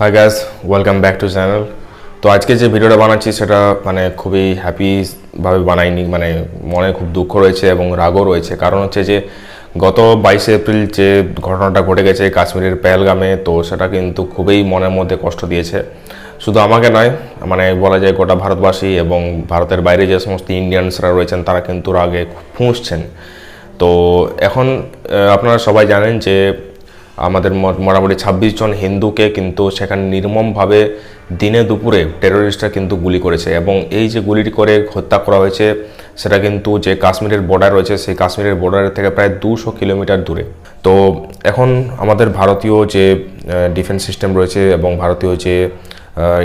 Hi guys welcome back to channel তো আজকে যে ভিডিওটা বানাচ্ছি সেটা মানে খুবই হ্যাপিভাবে বানাইনি মানে মনে খুব দুঃখ রয়েছে এবং রাগও রয়েছে। কারণ হচ্ছে যে গত বাইশে এপ্রিল যে ঘটনাটা ঘটে গেছে কাশ্মীরের পেহেলগামে, তো সেটা কিন্তু খুবই মনের মধ্যে কষ্ট দিয়েছে। শুধু আমাকে নয় মানে বলা যায় গোটা ভারতবাসী এবং ভারতের বাইরে যে সমস্ত ইন্ডিয়ানসরা রয়েছেন, তারা কিন্তু রাগে ফুঁসছেন। তো এখন আপনারা সবাই জানেন যে আমাদের মোটামুটি ছাব্বিশ জন হিন্দুকে কিন্তু সেখানে নির্মমভাবে দিনে দুপুরে টেরোরিস্টরা কিন্তু গুলি করেছে এবং এই যে গুলিটি করে হত্যা করা হয়েছে, সেটা কিন্তু যে কাশ্মীরের বর্ডার রয়েছে, সেই কাশ্মীরের বর্ডারের থেকে প্রায় দুশো কিলোমিটার দূরে। তো এখন আমাদের ভারতীয় যে ডিফেন্স সিস্টেম রয়েছে এবং ভারতীয় যে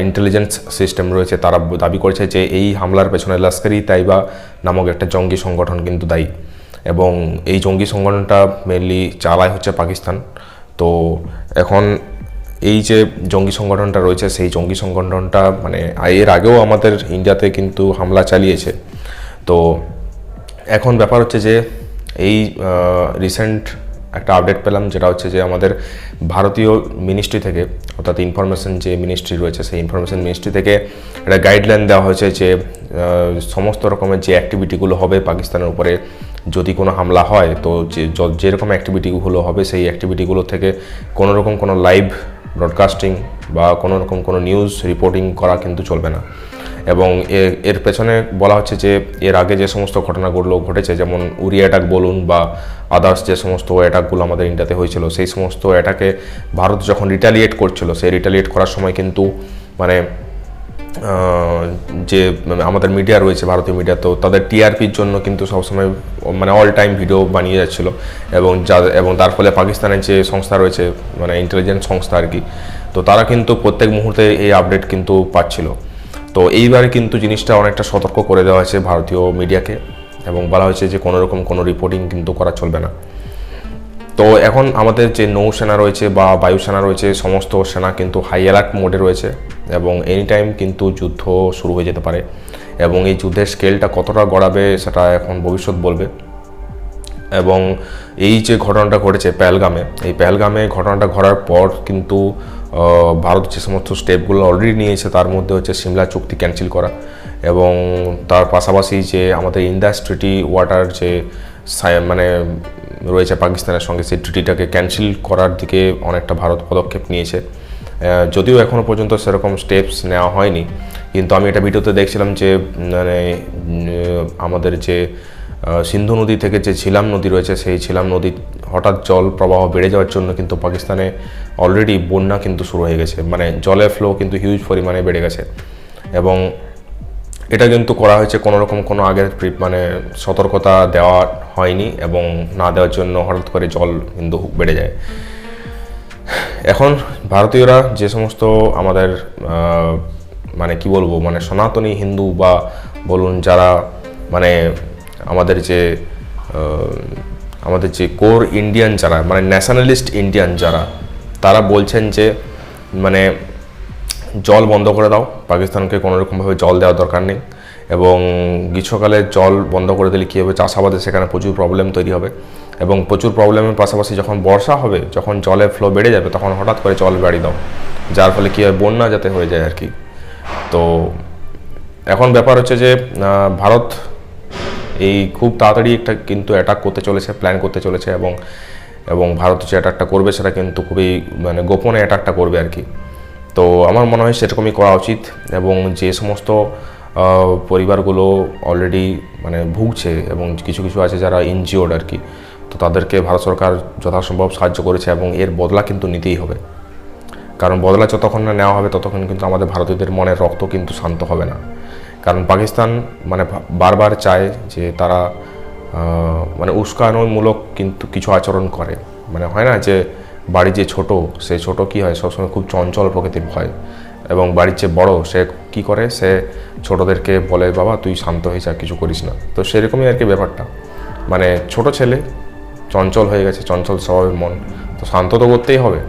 ইন্টেলিজেন্স সিস্টেম রয়েছে, তারা দাবি করেছে যে এই হামলার পেছনে লস্করি তাইবা নামক একটা জঙ্গি সংগঠন কিন্তু দায়ী। এবং এই জঙ্গি সংগঠনটা মেনলি চালায় হচ্ছে পাকিস্তান। তো এখন এই যে জঙ্গি সংগঠনটা রয়েছে, সেই জঙ্গি সংগঠনটা মানে এর আগেও আমাদের ইন্ডিয়াতে কিন্তু হামলা চালিয়েছে। তো এখন ব্যাপার হচ্ছে যে এই রিসেন্ট একটা আপডেট পেলাম যেটা হচ্ছে যে আমাদের ভারতীয় মিনিস্ট্রি থেকে, অর্থাৎ ইনফরমেশন যে মিনিস্ট্রি রয়েছে, সেই ইনফরমেশন মিনিস্ট্রি থেকে একটা গাইডলাইন দেওয়া হয়েছে যে সমস্ত রকমের যে অ্যাক্টিভিটিগুলো হবে পাকিস্তানের উপরে যদি কোনো হামলা হয়, তো যে যেরকম অ্যাক্টিভিটিগুলো হবে, সেই অ্যাক্টিভিটিগুলো থেকে কোনো রকম কোনো লাইভ ব্রডকাস্টিং বা কোনো রকম কোনো নিউজ রিপোর্টিং করা কিন্তু চলবে না। এবং এর পেছনে বলা হচ্ছে যে, এর আগে যে সমস্ত ঘটনাগুলো ঘটেছে, যেমন উরি অ্যাটাক বলুন বা আদার্স যে সমস্ত অ্যাটাকগুলো আমাদের ইন্ডিয়াতে হয়েছিল, সেই সমস্ত অ্যাটাকে ভারত যখন রিটালিয়েট করছিল, সেই রিটালিয়েট করার সময় কিন্তু মানে যে মানে আমাদের মিডিয়া রয়েছে, ভারতীয় মিডিয়া তো তাদের টিআরপির জন্য কিন্তু সবসময় মানে অল টাইম ভিডিও বানিয়ে যাচ্ছিল। এবং যা, এবং তার ফলে পাকিস্তানের যে সংস্থা রয়েছে মানে ইন্টেলিজেন্স সংস্থা আর কি, তো তারা কিন্তু প্রত্যেক মুহূর্তে এই আপডেট কিন্তু পাচ্ছিল। তো এইবারে কিন্তু জিনিসটা অনেকটা সতর্ক করে দেওয়া হয়েছে ভারতীয় মিডিয়াকে এবং বলা হয়েছে যে কোনো রকম কোনো রিপোর্টিং কিন্তু করা চলবে না। তো এখন আমাদের যে নৌসেনা রয়েছে বা বায়ুসেনা রয়েছে, সমস্ত সেনা কিন্তু হাই অ্যালার্ট মোডে রয়েছে এবং এনি টাইম কিন্তু যুদ্ধ শুরু হয়ে যেতে পারে এবং এই যুদ্ধের স্কেলটা কতটা গড়াবে সেটা এখন ভবিষ্যৎ বলবে। এবং এই যে ঘটনাটা ঘটেছে পেহেলগামে, এই পেহেলগামে ঘটনাটা ঘটার পর কিন্তু ভারত যে সমস্ত স্টেপগুলো অলরেডি নিয়েছে তার মধ্যে হচ্ছে সিমলা চুক্তি ক্যান্সেল করা এবং তার পাশাপাশি যে আমাদের ইন্ডাস্ট্রিটি ওয়াটার যে মানে রয়েছে পাকিস্তানের সঙ্গে সেই ট্রিটিটাকে ক্যান্সেল করার দিকে অনেকটা ভারত পদক্ষেপ নিয়েছে। যদিও এখনও পর্যন্ত সেরকম স্টেপস নেওয়া হয়নি, কিন্তু আমি এটা ভিডিওতে দেখছিলাম যে মানে আমাদের যে সিন্ধু নদী থেকে যে ঝিলাম নদী রয়েছে, সেই ঝিলাম নদী হঠাৎ জল প্রবাহ বেড়ে যাওয়ার জন্য কিন্তু পাকিস্তানে অলরেডি বন্যা কিন্তু শুরু হয়ে গেছে। মানে জলের ফ্লো কিন্তু হিউজ পরিমাণে বেড়ে গেছে। এবং এটা কিন্তু করা হয়েছে কোনো রকম কোনো আগের প্রি- মানে সতর্কতা দেওয়া হয়নি এবং না দেওয়ার জন্য হঠাৎ করে জল কিন্তু বেড়ে যায়। এখন ভারতীয়রা যে সমস্ত আমাদের মানে কি বলব মানে সনাতনী হিন্দু বা বলুন যারা মানে আমাদের যে আমাদের যে কোর ইন্ডিয়ান যারা মানে ন্যাশনালিস্ট ইন্ডিয়ান যারা, তারা বলছেন যে মানে জল বন্ধ করে দাও। পাকিস্তানকে কোনোরকমভাবে জল দেওয়ার দরকার নেই। এবং গ্রীষ্মকালে জল বন্ধ করে দিলে কী হবে? চাষাবাদে সেখানে প্রচুর প্রবলেম তৈরি হবে। এবং প্রচুর প্রবলেমের পাশাপাশি যখন বর্ষা হবে, যখন জলের ফ্লো বেড়ে যাবে, তখন হঠাৎ করে জল বাড়িয়ে দাও। যার ফলে কী হয়? বন্যা যাতে হয়ে যায় আর কি। তো এখন ব্যাপার হচ্ছে যে ভারত এই খুব তাড়াতাড়ি একটা কিন্তু অ্যাটাক করতে চলেছে প্ল্যান করতে চলেছে এবং এবং ভারত যে অ্যাটাকটা করবে সেটা কিন্তু খুবই মানে গোপনে অ্যাটাকটা করবে আর কি। তো আমার মনে হয় সেরকমই করা উচিত এবং যে সমস্ত পরিবারগুলো অলরেডি মানে ভুগছে এবং কিছু কিছু আছে যারা এনজিওড আর কি তো তাদেরকে ভারত সরকার যথাসম্ভব সাহায্য করেছে এবং এর বদলা কিন্তু নিতেই হবে। কারণ বদলা যতক্ষণ না নেওয়া হবে ততক্ষণ কিন্তু আমাদের ভারতীয়দের মনের রক্ত কিন্তু শান্ত হবে না। কারণ পাকিস্তান মানে বারবার চায় যে তারা মানে উস্কানোমূলক কিন্তু কিছু আচরণ করে। মানে হয় না যে বাড়ি যে ছোট, সে ছোট কি হয়? সবসময় খুব চঞ্চল প্রকৃতির হয় এবং বাড়ির যে বড়, সে কি করে? সে ছোটদেরকে বলে, বাবা, তুই শান্ত হয়ে যা, কিছু করিস না। তো সেরকমই আর কি ব্যাপারটা। মানে ছোট ছেলে, চঞ্চল হয়ে গেছে, চঞ্চল স্বভাবের মন। তো শান্ত তো করতেই হবে।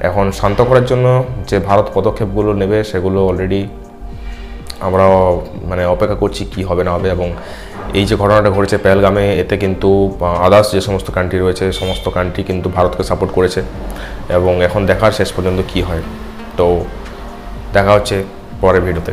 এখন শান্ত করার জন্য যে ভারত পদক্ষেপগুলো নেবে, সেগুলো অলরেডি আমরা মানে অপেক্ষা করছি কি হবে, না হবে এবং এই যে ঘটনাটা ঘটেছে পেহেলগামে, এতে কিন্তু আদার্স যে সমস্ত কান্ট্রি রয়েছে, সমস্ত কান্ট্রি কিন্তু ভারতকে সাপোর্ট করেছে এবং এখন দেখার শেষ পর্যন্ত কি হয়। তো দেখা হচ্ছে পরের ভিডিওতে